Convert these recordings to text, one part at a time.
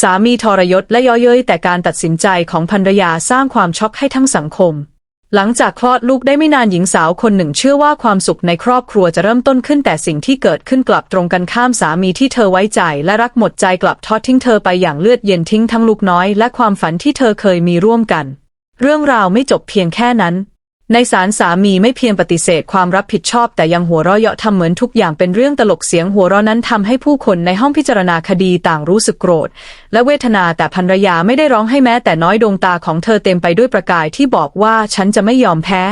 สามีทรยศและย่อเย้ยแต่การตัดสินใจของภรรยาสร้างความช็อกให้ทั้งสังคม หลังจากคลอดลูกได้ไม่นานหญิงสาวคนหนึ่งเชื่อว่าความสุขในครอบครัวจะเริ่มต้นขึ้นแต่สิ่งที่เกิดขึ้นกลับตรงกันข้ามสามีที่เธอไว้ใจ และรักหมดใจกลับทอดทิ้งเธอไปอย่างเลือดเย็นทิ้งทั้งลูกน้อยและความฝันที่เธอเคยมีร่วมกัน เรื่องราวไม่จบเพียงแค่นั้น ในศาลสามีไม่เพียงปฏิเสธความรับผิดชอบแต่ยังหัวเราะเยาะทำเหมือนทุกอย่างเป็นเรื่องตลกเสียงหัวเราะนั้นทำให้ผู้คนในห้องพิจารณาคดีต่างรู้สึกโกรธ และเวทนาแต่ภรรยาไม่ได้ร้องให้แม้แต่น้อยดวงตาของเธอเต็มไปด้วยประกายที่บอกว่าฉันจะไม่ยอมแพ้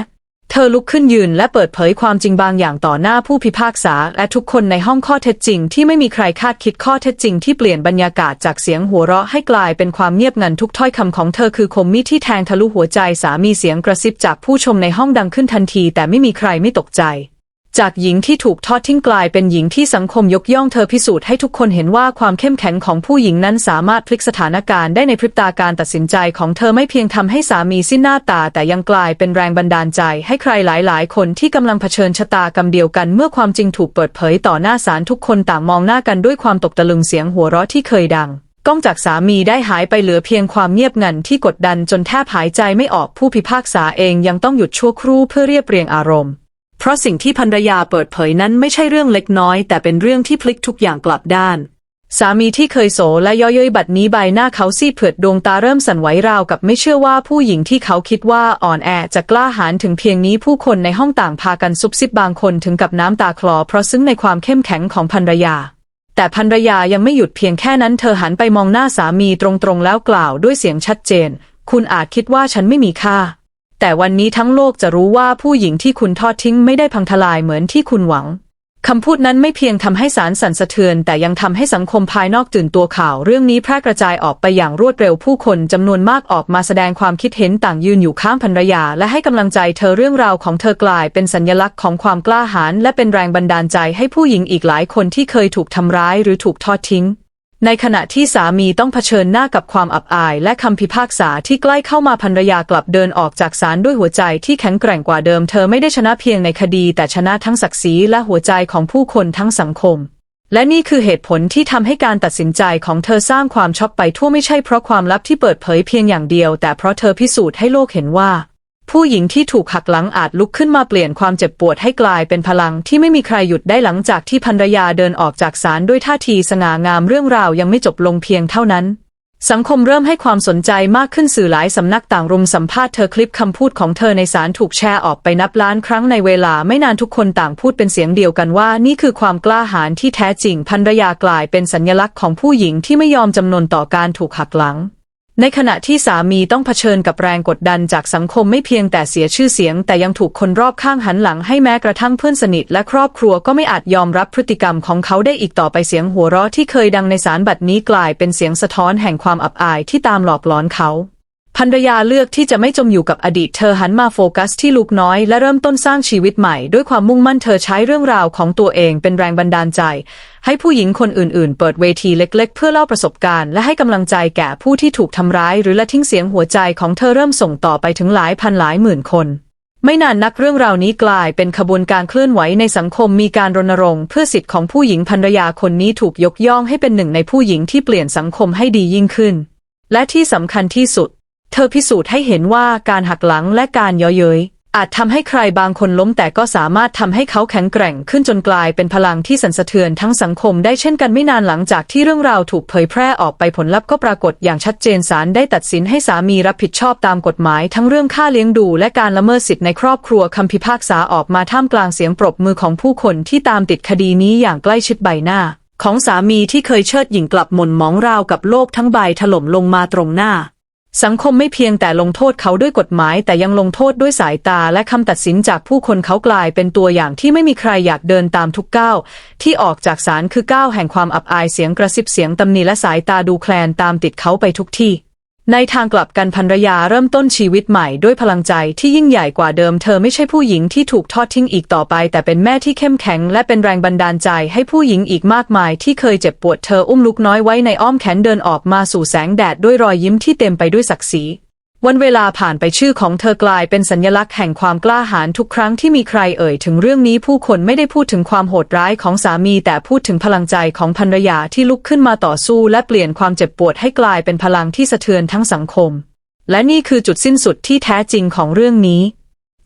เธอลุกขึ้นยืนและเปิดเผยความจริงบางอย่างต่อหน้าผู้พิพากษา และทุกคนในห้องข้อเท็จจริงที่ไม่มีใครคาดคิดข้อเท็จจริงที่เปลี่ยนบรรยากาศจากเสียงหัวเราะให้กลายเป็นความเงียบงันทุกถ้อยคำของเธอคือคมมีดที่แทงทะลุหัวใจสามีเสียงกระซิบจากผู้ชมในห้องดังขึ้นทันที แต่ไม่มีใครไม่ตกใจ จากหญิงที่ถูกทอดทิ้งกลายเป็นหญิงที่สังคมยกย่องเธอพิสูจน์ให้ทุกคนเห็นว่าความเข้มแข็งของผู้หญิงนั้นสามารถพลิกสถานการณ์ได้ในพริบตาการตัดสินใจของเธอไม่เพียงทำให้สามีสิ้นหน้าตา แต่ยังกลายเป็นแรงบันดาลใจ ให้ใครหลาย ๆ คนที่กำลังเผชิญชะตากรรมเดียวกัน เมื่อความจริงถูกเปิดเผยต่อหน้าศาลทุกคนต่างมองหน้ากันด้วยความตกตะลึงเสียงหัวเราะที่เคยดังก้องจากสามีได้หายไปเหลือเพียงความเงียบงันที่กดดันจนแทบหายใจไม่ออกผู้พิพากษาเองยังต้องหยุดชั่วครู่เพื่อเรียบเรียงอารมณ์ เพราะสิ่งที่ภรรยาเปิดเผยนั้นไม่ใช่เรื่องเล็กน้อย แต่เป็นเรื่องที่พลิกทุกอย่างกลับด้าน สามีที่เคยโสและย่อย้ยบัดนี้ใบหน้าเขาซีเผือดดวงตาเริ่มสั่นไหวราวกับไม่เชื่อว่าผู้หญิงที่เขาคิดว่าอ่อนแอจะกล้าหาญถึงเพียงนี้ผู้คนในห้องต่างพากันซุบซิบบางคนถึงกับน้ำตาคลอ เพราะซึ้งในความเข้มแข็งของภรรยาแต่ภรรยายังไม่หยุดเพียงแค่นั้นเธอหันไปมองหน้าสามีตรงๆ แล้วกล่าวด้วยเสียงชัดเจน คุณอาจคิดว่าฉันไม่มีค่า แต่วันนี้ทั้งโลกจะรู้ว่าผู้หญิงที่คุณทอดทิ้งไม่ได้พังทลายเหมือนที่คุณหวังคำพูดนั้นไม่เพียงทำให้สารสั่นสะเทือน แต่ยังทำให้สังคมภายนอกตื่นตัวข่าว เรื่องนี้แพร่กระจายออกไปอย่างรวดเร็วผู้คนจำนวนมากออกมาแสดงความคิดเห็นต่างยืนอยู่ข้างภรรยา และให้กำลังใจเธอเรื่องราวของเธอกลายเป็นสัญลักษณ์ของความกล้าหาญและเป็นแรงบันดาลใจให้ผู้หญิงอีกหลายคนที่เคยถูกทำร้ายหรือถูกทอดทิ้ง ในขณะที่สามีต้องเผชิญหน้ากับความอับอาย และคำพิพากษาที่ใกล้เข้ามาภรรยากลับเดินออกจากศาลด้วยหัวใจที่แข็งแกร่งกว่าเดิมเธอไม่ได้ชนะเพียงในคดีแต่ชนะทั้งศักดิ์ศรีและหัวใจของผู้คนทั้งสังคม และนี่คือเหตุผลที่ทำให้การตัดสินใจของเธอสร้างความช็อกไปทั่วไม่ใช่เพราะความลับที่เปิดเผยเพียงอย่างเดียว แต่เพราะเธอพิสูจน์ให้โลกเห็นว่า ผู้หญิงที่ถูกหักหลังอาจลุกขึ้นมาเปลี่ยนความเจ็บปวดให้กลายเป็นพลังที่ไม่มีใครหยุดได้หลังจากที่ภรรยาเดินออกจากศาลด้วยท่าทีสง่างามเรื่องราวยังไม่จบลงเพียงเท่านั้น สังคมเริ่มให้ความสนใจมากขึ้นสื่อหลายสำนักต่างรุมสัมภาษณ์เธอคลิปคำพูดของเธอในศาลถูกแชร์ออกไปนับล้านครั้งในเวลาไม่นานทุกคนต่างพูดเป็นเสียงเดียวกันว่า นี่คือความกล้าหาญที่แท้จริงภรรยากลายเป็นสัญลักษณ์ของผู้หญิงที่ไม่ยอมจำนนต่อการถูกหักหลัง ในขณะที่สามีต้องเผชิญกับแรงกดดันจากสังคมไม่เพียงแต่เสียชื่อเสียง แต่ยังถูกคนรอบข้างหันหลังให้แม้กระทั่งเพื่อนสนิทและครอบครัวก็ไม่อาจยอมรับพฤติกรรมของเขาได้อีกต่อไปเสียงหัวเราะที่เคยดังในสารบัดนี้กลายเป็นเสียงสะท้อนแห่งความอับอายที่ตามหลอกหลอนเขา ภรรยาเลือกที่จะไม่จมอยู่กับอดีตเธอหันมาโฟกัสที่ลูกน้อย และเริ่มต้นสร้างชีวิตใหม่ ด้วยความมุ่งมั่นเธอใช้เรื่องราวของตัวเองเป็นแรงบันดาลใจ ให้ผู้หญิงคนอื่นๆ เปิดเวทีเล็ก ๆ เพื่อเล่าประสบการณ์ และให้กำลังใจแก่ผู้ที่ถูกทำร้าย หรือละทิ้งเสียงหัวใจของเธอเริ่มส่งต่อไปถึงหลายพันหลายหมื่นคนไม่นานนักเรื่องราวนี้กลายเป็นขบวนการเคลื่อนไหวในสังคมมีการรณรงค์เพื่อสิทธิของผู้หญิงภรรยาคนนี้ถูกยกย่องให้เป็นหนึ่งในผู้หญิงที่เปลี่ยนสังคมให้ดียิ่งขึ้น และที่สำคัญที่สุด เธอพิสูจน์ให้เห็นว่าการหักหลังและการเย่อเย้ยอาจทำให้ใครบางคนล้มแต่ก็สามารถทำให้เขาแข็งแกร่งขึ้นจนกลายเป็นพลังที่สั่นสะเทือนทั้งสังคมได้เช่นกันไม่นานหลังจากที่เรื่องราวถูกเผยแพร่ออกไปผลลัพธ์ก็ปรากฏอย่างชัดเจนศาลได้ตัดสินให้สามีรับผิดชอบตามกฎหมาย ทั้งเรื่องค่าเลี้ยงดูและการละเมิดสิทธิในครอบครัวคำพิพากษาออกมาท่ามกลางเสียงปรบมือของผู้คนที่ตามติดคดีนี้อย่างใกล้ชิดใบหน้า ของสามีที่เคยเชิดหญิงกลับหม่นหมองราวกับโลกทั้งใบถล่มลงมาตรงหน้า สังคมไม่เพียงแต่ลงโทษเขาด้วยกฎหมาย แต่ยังลงโทษด้วยสายตาและคำตัดสินจากผู้คนเขากลายเป็นตัวอย่างที่ไม่มีใครอยากเดินตามทุกก้าวที่ออกจากศาลคือก้าวแห่งความอับอายเสียงกระซิบเสียงตำหนิและสายตาดูแคลนตามติดเขาไปทุกที่ ในทางกลับกันภรรยาเริ่มต้นชีวิตใหม่ด้วยพลังใจที่ยิ่งใหญ่กว่าเดิม เธอไม่ใช่ผู้หญิงที่ถูกทอดทิ้งอีกต่อไป แต่เป็นแม่ที่เข้มแข็ง และเป็นแรงบันดาลใจให้ผู้หญิงอีกมากมาย ที่เคยเจ็บปวดเธออุ้มลูกน้อยไว้ในอ้อมแขนเดินออกมาสู่แสงแดดด้วยรอยยิ้มที่เต็มไปด้วยศักดิ์ศรี วันเวลาผ่านไปชื่อของเธอกลายเป็นสัญลักษณ์แห่งความกล้าหาญทุกครั้งที่มีใครเอ่ยถึงเรื่องนี้ผู้คนไม่ได้พูดถึงความโหดร้ายของสามีแต่พูดถึงพลังใจของภรรยาที่ลุกขึ้นมาต่อสู้และเปลี่ยนความเจ็บปวดให้กลายเป็นพลังที่สะเทือนทั้งสังคม และนี่คือจุดสิ้นสุดที่แท้จริงของเรื่องนี้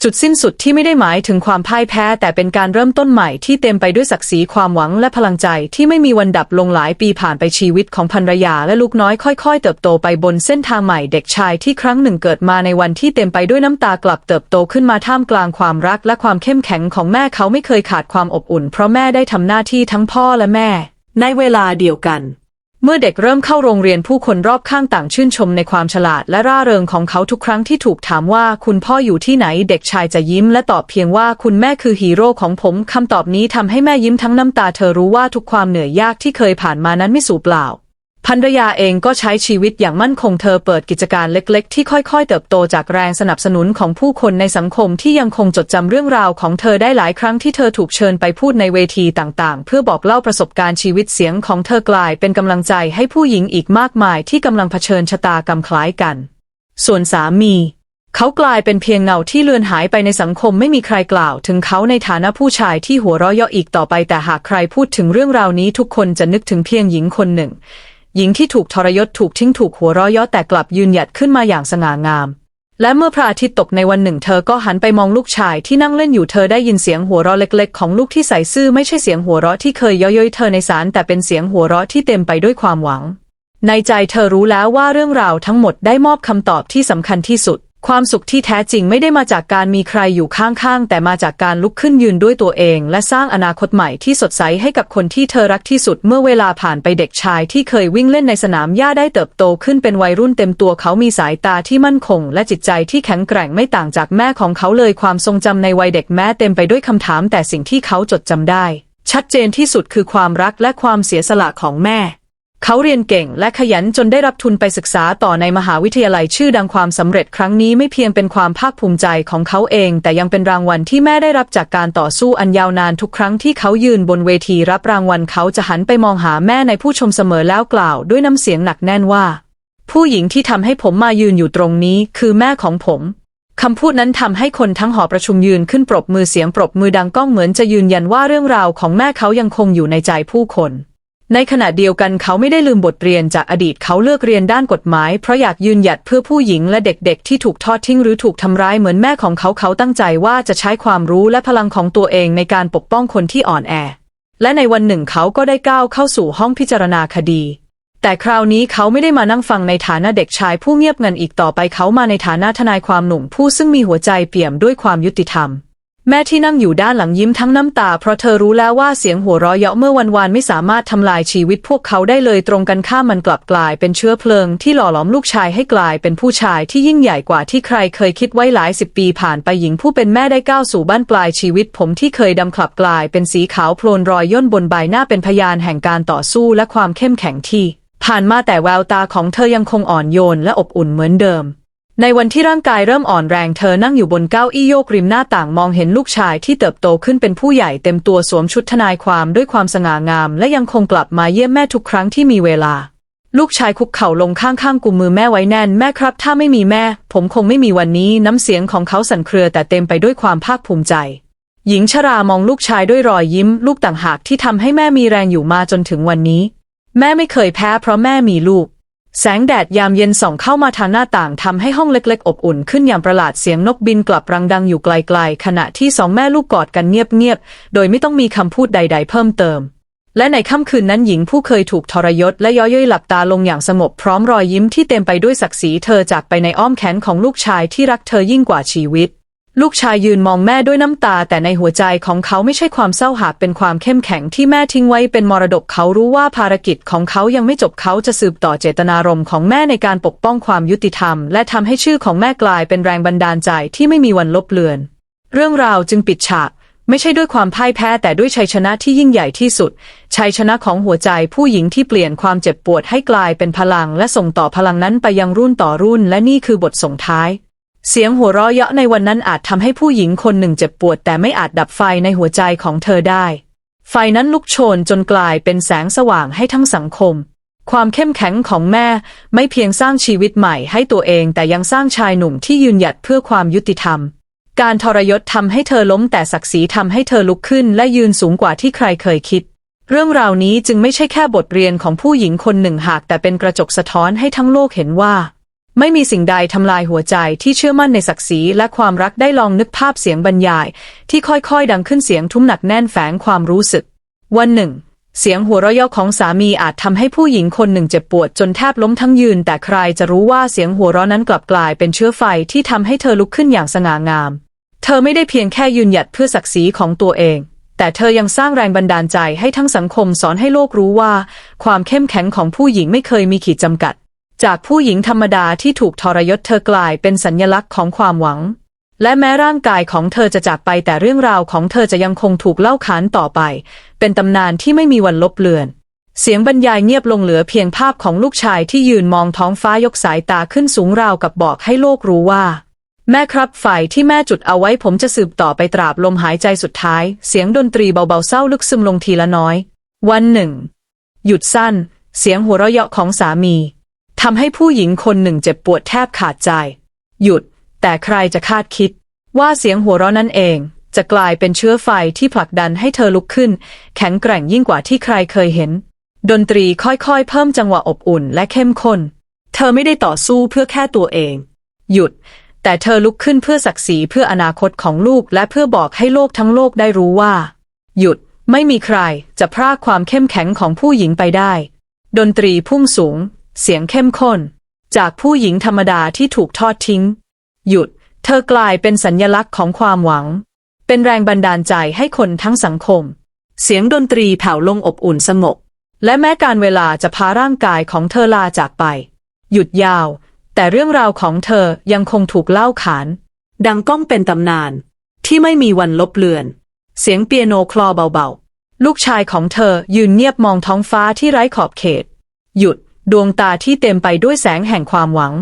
จุดสิ้นสุดที่ไม่ได้หมายถึงความพ่ายแพ้ แต่เป็นการเริ่มต้นใหม่ที่เต็มไปด้วยศักดิ์ศรีความหวังและพลังใจที่ไม่มีวันดับลงหลายปีผ่านไปชีวิตของภรรยาและลูกน้อยค่อย ๆ เติบโตไปบนเส้นทางใหม่เด็กชายที่ครั้งหนึ่งเกิดมาในวันที่เต็มไปด้วยน้ำตากลับเติบโตขึ้นมาท่ามกลางความรักและความเข้มแข็งของแม่เขาไม่เคยขาดความอบอุ่น เพราะแม่ได้ทำหน้าที่ทั้งพ่อและแม่ ในเวลาเดียวกัน เมื่อเด็กเริ่มเข้าโรงเรียนผู้คนรอบข้างต่างชื่นชมในความฉลาดและร่าเริงของเขาทุกครั้งที่ถูกถามว่าคุณพ่ออยู่ที่ไหนเด็กชายจะยิ้มและตอบเพียงว่าคุณแม่คือฮีโร่ของผมคำตอบนี้ทำให้แม่ยิ้มทั้งน้ำตาเธอรู้ว่าทุกความเหนื่อยยากที่เคยผ่านมานั้นไม่สูญเปล่า ภรรยาเองก็ใช้ชีวิตอย่างมั่นคงเธอเปิดกิจการเล็กๆ ที่ค่อยๆ เติบโตจากแรงสนับสนุนของผู้คนในสังคมที่ยังคงจดจำเรื่องราวของเธอได้หลายครั้งที่เธอถูกเชิญไปพูดในเวทีต่างๆ เพื่อบอกเล่าประสบการณ์ชีวิตเสียงของเธอกลายเป็นกำลังใจให้ผู้หญิงอีกมากมายที่กำลังเผชิญชะตากรรมคล้ายกัน ส่วนสามีเขากลายเป็นเพียงเงาที่เลือนหายไปในสังคมไม่มีใครกล่าว ถึงเขาในฐานะผู้ชายที่หัวเราะเยาะอีกต่อไปแต่หากใครพูดถึงเรื่องราวนี้ทุกคนจะนึกถึงเพียงหญิงคนหนึ่ง หญิงที่ถูกทรยศถูกทิ้งถูกหัวเราะเยาะแต่กลับยืนหยัดขึ้นมาอย่างสง่างาม และเมื่อพระอาทิตย์ตกในวันหนึ่งเธอก็หันไปมองลูกชายที่นั่งเล่นอยู่เธอได้ยินเสียงหัวเราะเล็กๆ ของลูกที่ใส่ซื่อไม่ใช่เสียงหัวเราะที่เคยเย้อยๆเธอในสารแต่เป็นเสียงหัวเราะที่เต็มไปด้วยความหวัง ในใจเธอรู้แล้วว่าเรื่องราวทั้งหมดได้มอบคำตอบที่สำคัญที่สุด ความสุขที่แท้จริงไม่ได้มาจากการมีใครอยู่ข้างๆ แต่มาจากการลุกขึ้นยืนด้วยตัวเอง และสร้างอนาคตใหม่ที่สดใสให้กับคนที่เธอรักที่สุดเมื่อเวลาผ่านไปเด็กชายที่เคยวิ่งเล่นในสนามหญ้าได้เติบโตขึ้นเป็นวัยรุ่นเต็มตัวเขามีสายตาที่มั่นคง และจิตใจที่แข็งแกร่งไม่ต่างจากแม่ของเขาเลยความทรงจำในวัยเด็กแม้เต็มไปด้วยคำถามแต่สิ่งที่เขาจดจำได้ ชัดเจนที่สุดคือความรักและความเสียสละของแม่ เขาเรียนเก่งและขยันจนได้รับทุนไปศึกษาต่อในมหาวิทยาลัยชื่อดังความสำเร็จครั้งนี้ไม่เพียงเป็นความภาคภูมิใจของเขาเอง แต่ยังเป็นรางวัลที่แม่ได้รับจากการต่อสู้อันยาวนานทุกครั้งที่เขายืนบนเวทีรับรางวัลเขาจะหันไปมองหาแม่ในผู้ชมเสมอแล้วกล่าวด้วยน้ำเสียงหนักแน่นว่า ผู้หญิงที่ทำให้ผมมายืนอยู่ตรงนี้คือแม่ของผมคำพูดนั้นทำให้คนทั้งหอประชุมยืนขึ้นปรบมือเสียงปรบมือดังก้องเหมือนจะยืนยันว่าเรื่องราวของแม่เขายังคงอยู่ในใจผู้คน ในขณะเดียวกันเขาไม่ได้ลืมบทเรียนจากอดีตเขาเลือกเรียนด้านกฎหมาย เพราะอยากยืนหยัดเพื่อผู้หญิงและเด็กๆ ที่ถูกทอดทิ้งหรือถูกทำร้ายเหมือนแม่ของเขาเขาตั้งใจว่าจะใช้ความรู้และพลังของตัวเองในการปกป้องคนที่อ่อนแอ และในวันหนึ่งเขาก็ได้ก้าวเข้าสู่ห้องพิจารณาคดี แต่คราวนี้เขาไม่ได้มานั่งฟังในฐานะเด็กชายผู้เงียบงันอีกต่อไปเขามาในฐานะทนายความหนุ่มผู้ซึ่งมีหัวใจเปี่ยมด้วยความยุติธรรม แม่ที่นั่งอยู่ด้านหลังยิ้มทั้งน้ำตา เพราะเธอรู้แล้วว่าเสียงหัวเราะเยาะเมื่อวันวานไม่สามารถทำลายชีวิตพวกเขาได้เลยตรงกันข้ามมันกลับกลายเป็นเชื้อเพลิงที่หล่อหลอมลูกชายให้กลายเป็นผู้ชายที่ยิ่งใหญ่กว่าที่ใครเคยคิดไว้หลายสิบปีผ่านไปหญิงผู้เป็นแม่ได้ก้าวสู่บ้านปลายชีวิต ผมที่เคยดำคลับกลายเป็นสีขาวโพลนรอยย่นบนใบหน้าเป็นพยานแห่งการต่อสู้และความเข้มแข็งที่ ผ่านมาแต่แววตาของเธอยังคงอ่อนโยนและอบอุ่นเหมือนเดิม ในวันที่ร่างกายเริ่มอ่อนแรงเธอนั่งอยู่บนเก้าอี้โยกริมหน้าต่างมองเห็นลูกชายที่เติบโตขึ้นเป็นผู้ใหญ่เต็มตัวสวมชุดทนายความด้วยความสง่างาม และยังคงกลับมาเยี่ยมแม่ทุกครั้งที่มีเวลา ลูกชายคุกเข่าลงข้างๆกุมมือแม่ไว้แน่นแม่ครับ ถ้าไม่มีแม่ ผมคงไม่มีวันนี้น้ำเสียงของเขาสั่นเครือแต่เต็มไปด้วยความภาคภูมิใจ หญิงชรามองลูกชายด้วยรอยยิ้ม ลูกต่างหากที่ทำให้แม่มีแรงอยู่มาจนถึงวันนี้ แม่ไม่เคยแพ้เพราะแม่มีลูก แสงแดดยามเย็นส่องเข้ามาทางหน้าต่างทำให้ห้องเล็กๆ อบอุ่นขึ้นอย่างประหลาดเสียงนกบินกลับรังดังอยู่ไกลๆ ขณะที่สองแม่ลูกกอดกันเงียบๆ โดยไม่ต้องมีคำพูดใดๆ เพิ่มเติม และในค่ำคืนนั้นหญิงผู้เคยถูกทรยศและย้อเย้ยหลับตาลงอย่างสงบพร้อมรอยยิ้มที่เต็มไปด้วยศักดิ์ศรีเธอจากไปในอ้อมแขนของลูกชายที่รักเธอยิ่งกว่าชีวิต ลูกชายยืนมองแม่ด้วยน้ำตา แต่ในหัวใจของเขาไม่ใช่ความเศร้าหากเป็นความเข้มแข็งที่แม่ทิ้งไว้เป็นมรดกเขารู้ว่าภารกิจของเขายังไม่จบเขาจะสืบต่อเจตนารมณ์ของแม่ในการปกป้องความยุติธรรม และทำให้ชื่อของแม่กลายเป็นแรงบันดาลใจที่ไม่มีวันลบเลือน เรื่องราวจึงปิดฉากไม่ใช่ด้วยความพ่ายแพ้แต่ด้วยชัยชนะที่ยิ่งใหญ่ที่สุด ชัยชนะของหัวใจผู้หญิงที่เปลี่ยนความเจ็บปวดให้กลายเป็นพลัง และส่งต่อพลังนั้นไปยังรุ่นต่อรุ่น และนี่คือบทส่งท้าย เสียงหัวเราะเยาะในวันนั้นอาจทำให้ผู้หญิงคนหนึ่งเจ็บปวดแต่ไม่อาจดับไฟในหัวใจของเธอได้ ไฟนั้นลุกโชนจนกลายเป็นแสงสว่างให้ทั้งสังคม ความเข้มแข็งของแม่ไม่เพียงสร้างชีวิตใหม่ให้ตัวเองแต่ยังสร้างชายหนุ่มที่ยืนหยัดเพื่อความยุติธรรม การทรยศทำให้เธอล้มแต่ศักดิ์ศรีทำให้เธอลุกขึ้นและยืนสูงกว่าที่ใครเคยคิด เรื่องราวนี้จึงไม่ใช่แค่บทเรียนของผู้หญิงคนหนึ่งหากแต่เป็นกระจกสะท้อนให้ทั้งโลกเห็นว่า ไม่มีสิ่งใดทำลายหัวใจที่เชื่อมั่นในศักดิ์ศรีและความรักได้ลองนึกภาพเสียงบรรยาย ที่ค่อยๆ ดังขึ้นเสียงทุ้มหนักแน่นแฝงความรู้สึก วันหนึ่ง เสียงหัวเราะเยาะของสามีอาจทำให้ผู้หญิงคนหนึ่งเจ็บปวดจนแทบล้มทั้งยืน แต่ใครจะรู้ว่าเสียงหัวเราะนั้นกลับกลายเป็นเชื้อไฟที่ทำให้เธอลุกขึ้นอย่างสง่างาม เธอไม่ได้เพียงแค่ยืนหยัดเพื่อศักดิ์ศรีของตัวเองแต่เธอยังสร้างแรงบันดาลใจให้ทั้งสังคมสอนให้โลกรู้ว่า ความเข้มแข็งของผู้หญิงไม่เคยมีขีดจำกัด จากผู้หญิงธรรมดาที่ถูกทรยศเธอกลายเป็นสัญญลักษณ์ของความหวัง และแม้ร่างกายของเธอจะจากไปแต่เรื่องราวของเธอจะยังคงถูกเล่าขานต่อไป เป็นตำนานที่ไม่มีวันลบเลือน เสียงบรรยายเงียบลงเหลือเพียงภาพของลูกชายที่ยืนมองท้องฟ้ายกสายตาขึ้นสูงราวกับบอกให้โลกรู้ว่า แม่ครับไฟที่แม่จุดเอาไว้ผมจะสืบต่อไปตราบลมหายใจสุดท้าย เสียงดนตรีเบาๆเศร้าลึกซึมลงทีละน้อย วันหนึ่ง หยุดสั้น เสียงหัวเราะเยาะของสามี ทำให้ผู้หญิงคนหนึ่งเจ็บปวดแทบขาดใจ หยุด แต่ใครจะคาดคิด ว่าเสียงหัวเราะนั่นเอง จะกลายเป็นเชื้อไฟที่ผลักดันให้เธอลุกขึ้น แข็งแกร่งยิ่งกว่าที่ใครเคยเห็น ดนตรีค่อยๆ เพิ่มจังหวะอบอุ่นและเข้มข้น เธอไม่ได้ต่อสู้เพื่อแค่ตัวเอง หยุด แต่เธอลุกขึ้นเพื่อศักดิ์ศรีเพื่ออนาคตของลูกและเพื่อบอกให้โลกทั้งโลกได้รู้ว่า หยุดไม่มีใครจะพรากความเข้มแข็งของผู้หญิงไปได้ ดนตรีพุ่งสูง เสียงเข้มข้น จากผู้หญิงธรรมดาที่ถูกทอดทิ้ง หยุด เธอกลายเป็นสัญญลักษณ์ของความหวัง เป็นแรงบันดาลใจให้คนทั้งสังคม เสียงดนตรีแผ่วลงอบอุ่นสงบและแม้การเวลาจะพาร่างกายของเธอลาจากไป หยุดยาว แต่เรื่องราวของเธอยังคงถูกเล่าขาน ดังก้องเป็นตำนาน ที่ไม่มีวันลบเลือน เสียงเปียโนคลอเบาๆ ลูกชายของเธอยืนเงียบมองท้องฟ้าที่ไร้ขอบเขต หยุด ดวงตาที่เต็มไปด้วยแสงแห่งความหวัง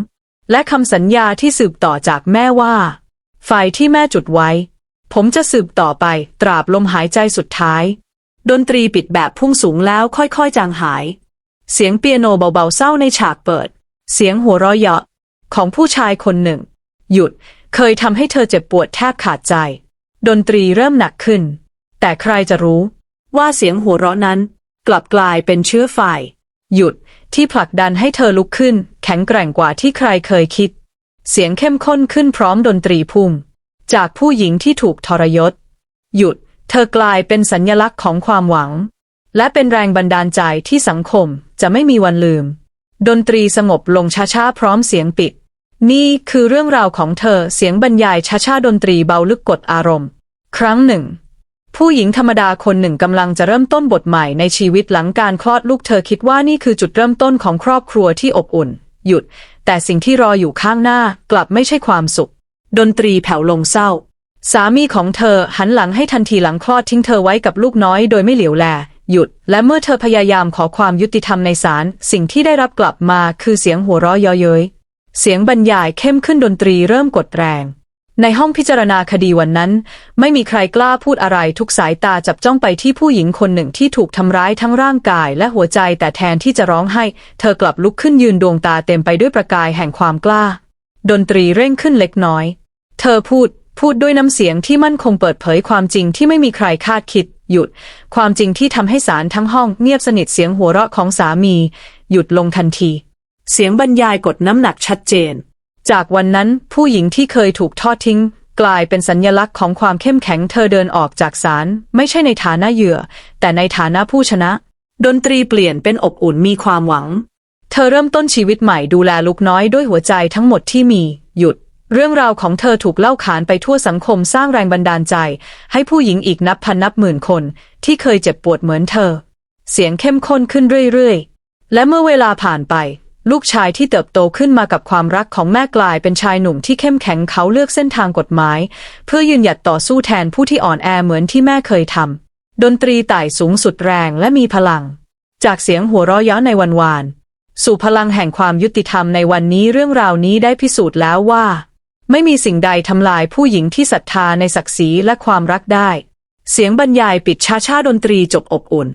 และคำสัญญาที่สืบต่อจากแม่ว่า ไฟที่แม่จุดไว้ ผมจะสืบต่อไปตราบลมหายใจสุดท้าย ดนตรีปิดแบบพุ่งสูงแล้วค่อยๆจางหาย เสียงเปียโนเบาๆเศร้าในฉากเปิด เสียงหัวเราะเยาะของผู้ชายคนหนึ่ง หยุดเคยทำให้เธอเจ็บปวดแทบขาดใจ ดนตรีเริ่มหนักขึ้น แต่ใครจะรู้ ว่าเสียงหัวเราะนั้น กลับกลายเป็นเชื้อไฟหยุด ที่ผลักดันให้เธอลุกขึ้น แข็งแกร่งกว่าที่ใครเคยคิด เสียงเข้มข้นขึ้นพร้อมดนตรีพุ่ม จากผู้หญิงที่ถูกทรยศ หยุด เธอกลายเป็นสัญญลักษณ์ของความหวัง และเป็นแรงบันดาลใจที่สังคมจะไม่มีวันลืม ดนตรีสงบลงช้าๆพร้อมเสียงปิด นี่คือเรื่องราวของเธอเสียงบรรยายช้าๆดนตรีเบาลึกกดอารมณ์ ครั้งหนึ่ง ผู้หญิงธรรมดาคนหนึ่งกำลังจะเริ่มต้นบทใหม่ในชีวิตหลังการคลอดลูกเธอคิดว่านี่คือจุดเริ่มต้นของครอบครัวที่อบอุ่น หยุด แต่สิ่งที่รออยู่ข้างหน้ากลับไม่ใช่ความสุข ดนตรีแผ่วลงเศร้า สามีของเธอหันหลังให้ทันทีหลังคลอดทิ้งเธอไว้กับลูกน้อยโดยไม่เหลียวแล หยุด และเมื่อเธอพยายามขอความยุติธรรมในศาลสิ่งที่ได้รับกลับมาคือเสียงหัวเราะเยาะเย้ยเสียงบรรยายเข้มขึ้นดนตรีเริ่มกดแรง ในห้องพิจารณาคดีวันนั้น ไม่มีใครกล้าพูดอะไรทุกสายตาจับจ้องไปที่ผู้หญิงคนหนึ่งที่ถูกทำร้ายทั้งร่างกายและหัวใจ แต่แทนที่จะร้องไห้ เธอกลับลุกขึ้นยืนดวงตาเต็มไปด้วยประกายแห่งความกล้า ดนตรีเร่งขึ้นเล็กน้อย เธอพูด พูดด้วยน้ำเสียงที่มั่นคงเปิดเผยความจริงที่ไม่มีใครคาดคิด หยุด ความจริงที่ทำให้ศาลทั้งห้องเงียบสนิทเสียงหัวเราะของสามี หยุดลงทันที เสียงบรรยายกดน้ำหนักชัดเจน จากวันนั้นผู้หญิงที่เคยถูกทอดทิ้ง กลายเป็นสัญญลักษณ์ของความเข้มแข็งเธอเดินออกจากศาลไม่ใช่ในฐานะเหยื่อ แต่ในฐานะผู้ชนะ ดนตรีเปลี่ยนเป็นอบอุ่นมีความหวัง เธอเริ่มต้นชีวิตใหม่ดูแลลูกน้อยด้วยหัวใจทั้งหมดที่มี หยุด เรื่องราวของเธอถูกเล่าขานไปทั่วสังคมสร้างแรงบันดาลใจ ให้ผู้หญิงอีกนับพันนับหมื่นคน ที่เคยเจ็บปวดเหมือนเธอ เสียงเข้มข้นขึ้นเรื่อยๆ และเมื่อเวลาผ่านไป ลูกชายที่เติบโตขึ้นมากับความรักของแม่กลายเป็นชายหนุ่มที่เข้มแข็งเขาเลือกเส้นทางกฎหมาย เพื่อยืนหยัดต่อสู้แทนผู้ที่อ่อนแอเหมือนที่แม่เคยทำดนตรีไต่สูงสุดแรงและมีพลัง จากเสียงหัวเราะเย้าในวันวาน สู่พลังแห่งความยุติธรรมในวันนี้เรื่องราวนี้ได้พิสูจน์แล้วว่า ไม่มีสิ่งใดทำลายผู้หญิงที่ศรัทธาในศักดิ์ศรีและความรักได้ เสียงบรรยายปิดช้าชาดนตรีจบอบอุ่น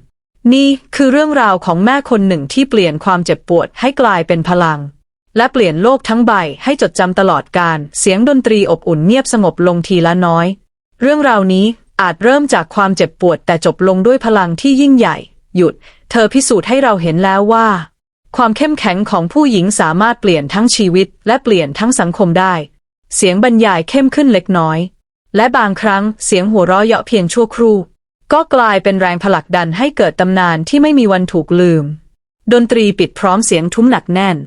นี่คือเรื่องราวของแม่คนหนึ่งที่เปลี่ยนความเจ็บปวดให้กลายเป็นพลัง และเปลี่ยนโลกทั้งใบให้จดจำตลอดการ เสียงดนตรีอบอุ่นเงียบสงบลงทีละน้อย เรื่องราวนี้อาจเริ่มจากความเจ็บปวดแต่จบลงด้วยพลังที่ยิ่งใหญ่ หยุด เธอพิสูจน์ให้เราเห็นแล้วว่า ความเข้มแข็งของผู้หญิงสามารถเปลี่ยนทั้งชีวิต และเปลี่ยนทั้งสังคมได้ เสียงบรรยายเข้มขึ้นเล็กน้อย และบางครั้งเสียงหัวเราะเยาะเพียงชั่วครู่ ก็กลายเป็นแรงผลักดันให้เกิดตำนานที่ไม่มีวันถูกลืม ดนตรีปิดพร้อมเสียงทุ้มหนักแน่น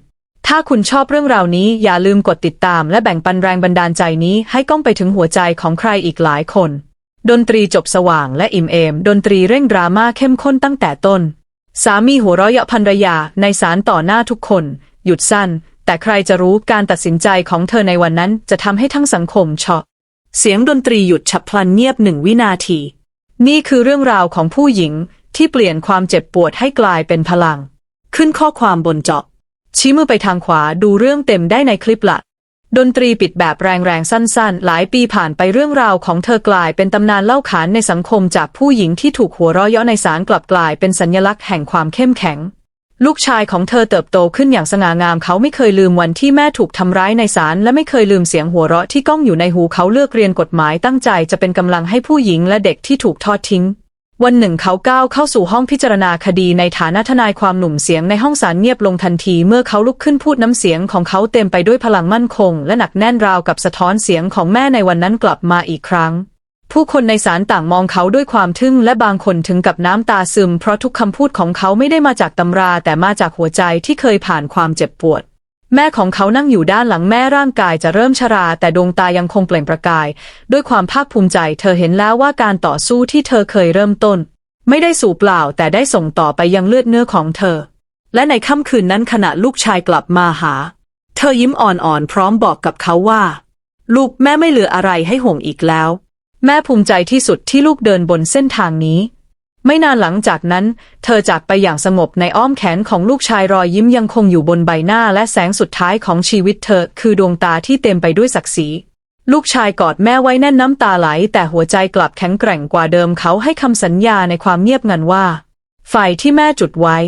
ถ้าคุณชอบเรื่องราวนี้อย่าลืมกดติดตามและแบ่งปันแรงบันดาลใจนี้ให้ก้องไปถึงหัวใจของใครอีกหลายคน ดนตรีจบสว่างและอิ่มเอม ดนตรีเร่งดราม่าเข้มข้นตั้งแต่ต้น สามีหัวเราะเยาะภรรยาในศาลต่อหน้าทุกคน หยุดสั้น แต่ใครจะรู้การตัดสินใจของเธอในวันนั้นจะทำให้ทั้งสังคมช็อกเสียงดนตรีหยุดฉับพลันเงียบหนึ่งวินาที นี่คือเรื่องราวของผู้หญิงที่เปลี่ยนความเจ็บปวดให้กลายเป็นพลัง ขึ้นข้อความบนจอชี้มือไปทางขวาดูเรื่องเต็มได้ในคลิปละดนตรีปิดแบบแรงๆ สั้นๆ หลายปีผ่านไปเรื่องราวของเธอกลายเป็นตำนานเล่าขานในสังคมจากผู้หญิงที่ถูกหัวเราะเยาะในสารกลับกลายเป็นสัญลักษณ์แห่งความเข้มแข็ง ลูกชายของเธอเติบโตขึ้นอย่างสง่างามเขาไม่เคยลืมวันที่แม่ถูกทำร้ายในศาลและไม่เคยลืมเสียงหัวเราะที่ก้องอยู่ในหูเขาเลือกเรียนกฎหมายตั้งใจจะเป็นกำลังให้ผู้หญิงและเด็กที่ถูกทอดทิ้ง วันหนึ่งเขาก้าวเข้าสู่ห้องพิจารณาคดีในฐานะทนายความหนุ่มเสียงในห้องศาลเงียบลงทันทีเมื่อเขาลุกขึ้นพูดน้ำเสียงของเขาเต็มไปด้วยพลังมั่นคง และหนักแน่นราวกับสะท้อนเสียงของแม่ในวันนั้นกลับมาอีกครั้ง ผู้คนในศาลต่างมองเขาด้วยความทึ่งและบางคนถึงกับน้ำตาซึม เพราะทุกคำพูดของเขาไม่ได้มาจากตำราแต่มาจากหัวใจที่เคยผ่านความเจ็บปวด แม่ของเขานั่งอยู่ด้านหลังแม่ร่างกายจะเริ่มชรา แต่ดวงตายังคงเปล่งประกาย ด้วยความภาคภูมิใจ เธอเห็นแล้วว่าการต่อสู้ที่เธอเคยเริ่มต้น ไม่ได้สูญเปล่าแต่ได้ส่งต่อไปยังเลือดเนื้อของเธอ และในค่ำคืนนั้นขณะลูกชายกลับมาหา เธอยิ้มอ่อนๆพร้อมบอกกับเขาว่า ลูกแม่ไม่เหลืออะไรให้ห่วงอีกแล้ว แม่ภูมิใจที่สุดที่ลูกเดินบนเส้นทางนี้ ไม่นานหลังจากนั้น เธอจากไปอย่างสงบในอ้อมแขนของลูกชายรอยยิ้มยังคงอยู่บนใบหน้าและแสงสุดท้ายของชีวิตเธอ คือดวงตาที่เต็มไปด้วยศักดิ์ศรีลูกชายกอดแม่ไว้แน่นน้ำตาไหล แต่หัวใจกลับแข็งแกร่งกว่าเดิมเขาให้คำสัญญาในความเงียบงันว่า ไฟที่แม่จุดไว้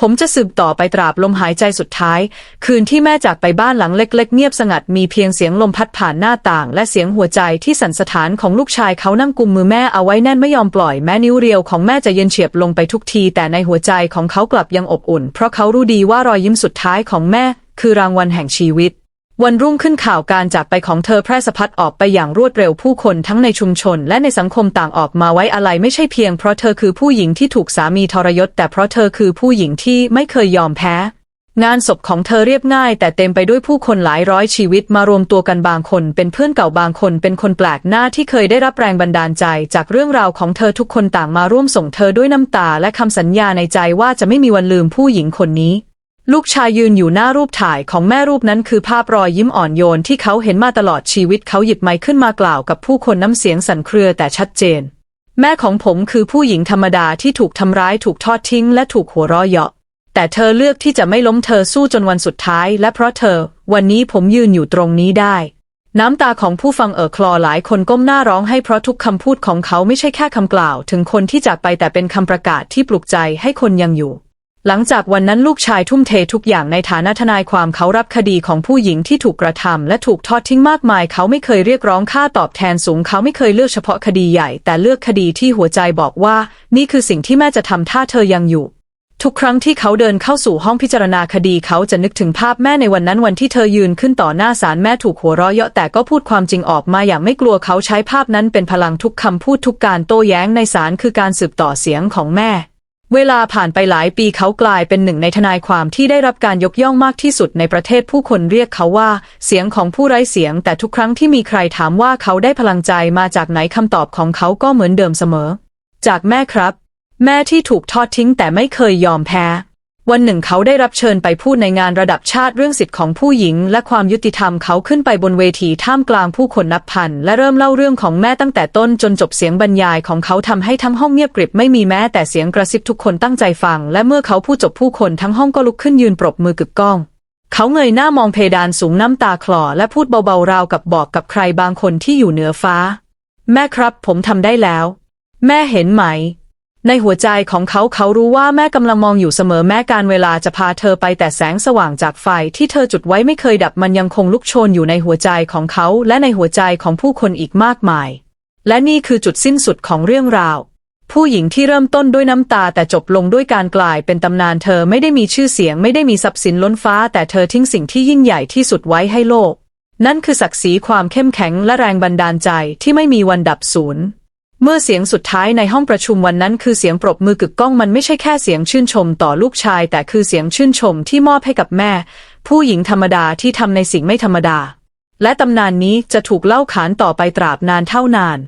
ผมจะสืบต่อไปตราบลมหายใจสุดท้าย คืนที่แม่จากไปบ้านหลังเล็ก ๆ เงียบสงัดมีเพียงเสียงลมพัดผ่านหน้าต่าง และเสียงหัวใจที่สั่นสะท้านของลูกชายเขานั่งกุมมือแม่เอาไว้แน่นไม่ยอมปล่อยแม้นิ้วเรียวของแม่จะเย็นเฉียบลงไปทุกที แต่ในหัวใจของเขากลับยังอบอุ่น เพราะเขารู้ดีว่ารอยยิ้มสุดท้ายของแม่ คือรางวัลแห่งชีวิต วันรุ่งขึ้นข่าวการจากไปของเธอแพร่สะพัดออกไปอย่างรวดเร็วผู้คนทั้งในชุมชน และในสังคมต่างออกมาไว้อะไรไม่ใช่เพียงเพราะเธอคือผู้หญิงที่ถูกสามีทรยศ แต่เพราะเธอคือผู้หญิงที่ไม่เคยยอมแพ้ งานศพของเธอเรียบง่าย แต่เต็มไปด้วยผู้คนหลายร้อยชีวิตมารวมตัวกันบางคน เป็นเพื่อนเก่าบางคนเป็นคนแปลกหน้าที่เคยได้รับแรงบันดาลใจ จากเรื่องราวของเธอทุกคนต่างมาร่วมส่งเธอด้วยน้ำตา และคำสัญญาในใจว่าจะไม่มีวันลืมผู้หญิงคนนี้ ลูกชายยืนอยู่หน้ารูปถ่ายของแม่รูปนั้นคือภาพรอยยิ้มอ่อนโยนที่เขาเห็นมาตลอดชีวิตเขาหยิบไมค์ขึ้นมากล่าวกับผู้คนน้ำเสียงสั่นเครือแต่ชัดเจน แม่ของผมคือผู้หญิงธรรมดาที่ถูกทำร้ายถูกทอดทิ้งและถูกหัวเราะเยาะแต่เธอเลือกที่จะไม่ล้มเธอสู้จนวันสุดท้าย และเพราะเธอ วันนี้ผมยืนอยู่ตรงนี้ได้ น้ำตาของผู้ฟังเอ่อคลอหลายคนก้มหน้าร้องให้เพราะทุกคำพูดของเขาไม่ใช่แค่คำกล่าว ถึงคนที่จากไปแต่เป็นคำประกาศที่ปลุกใจให้คนยังอยู่ หลังจากวันนั้นลูกชายทุ่มเททุกอย่างในฐานะทนายความเขารับคดีของผู้หญิงที่ถูกกระทำและถูกทอดทิ้งมากมาย เขาไม่เคยเรียกร้องค่าตอบแทนสูง เขาไม่เคยเลือกเฉพาะคดีใหญ่ แต่เลือกคดีที่หัวใจบอกว่า นี่คือสิ่งที่แม่จะทำถ้าเธอยังอยู่ ทุกครั้งที่เขาเดินเข้าสู่ห้องพิจารณาคดีเขาจะนึกถึงภาพแม่ในวันนั้นวันที่เธอยืนขึ้นต่อหน้าศาลแม่ถูกหัวเราะเยาะแต่ก็พูดความจริงออกมาอย่างไม่กลัวเขาใช้ภาพนั้นเป็นพลังทุกคำพูดทุกการโต้แย้งในศาลคือการสืบต่อเสียงของแม่ เวลาผ่านไปหลายปีเขากลายเป็นหนึ่งในทนายความที่ได้รับการยกย่องมากที่สุดในประเทศผู้คนเรียกเขาว่า เสียงของผู้ไร้เสียง แต่ทุกครั้งที่มีใครถามว่าเขาได้พลังใจมาจากไหนคำตอบของเขาก็เหมือนเดิมเสมอ จากแม่ครับ แม่ที่ถูกทอดทิ้งแต่ไม่เคยยอมแพ้ วันหนึ่งเขาได้รับเชิญไปพูดในงานระดับชาติเรื่องสิทธิของผู้หญิง และความยุติธรรมเขาขึ้นไปบนเวทีท่ามกลางผู้คนนับพัน และเริ่มเล่าเรื่องของแม่ตั้งแต่ต้นจนจบเสียงบรรยายของเขาทำให้ทั้งห้องเงียบกริบไม่มีแม้แต่เสียงกระซิบทุกคนตั้งใจฟัง และเมื่อเขาพูดจบผู้คนทั้งห้องก็ลุกขึ้นยืนปรบมือกึกก้อง เขาเงยหน้ามองเพดานสูงน้ำตาคลอและพูดเบาๆราวกับบอกกับใครบางคนที่อยู่เหนือฟ้า แม่ครับ ผมทำได้แล้ว แม่เห็นไหม ในหัวใจของเขาเขารู้ว่าแม่กำลังมองอยู่เสมอแม้การเวลาจะพาเธอไปแต่แสงสว่างจากไฟที่เธอจุดไว้ไม่เคยดับมันยังคงลุกโชนอยู่ในหัวใจของเขาและในหัวใจของผู้คนอีกมากมาย และนี่คือจุดสิ้นสุดของเรื่องราว ผู้หญิงที่เริ่มต้นด้วยน้ำตาแต่จบลงด้วยการกลายเป็นตำนานเธอไม่ได้มีชื่อเสียงไม่ได้มีทรัพย์สินล้นฟ้า แต่เธอทิ้งสิ่งที่ยิ่งใหญ่ที่สุดไว้ให้โลก นั่นคือศักดิ์ศรีความเข้มแข็งและแรงบันดาลใจที่ไม่มีวันดับสูญ เมื่อเสียงสุดท้ายในห้องประชุมวันนั้นคือเสียงปรบมือกึกก้องมันไม่ใช่แค่เสียงชื่นชมต่อลูกชาย แต่คือเสียงชื่นชมที่มอบให้กับแม่ ผู้หญิงธรรมดาที่ทำในสิ่งไม่ธรรมดา และตำนานนี้จะถูกเล่าขานต่อไปตราบนานเท่านาน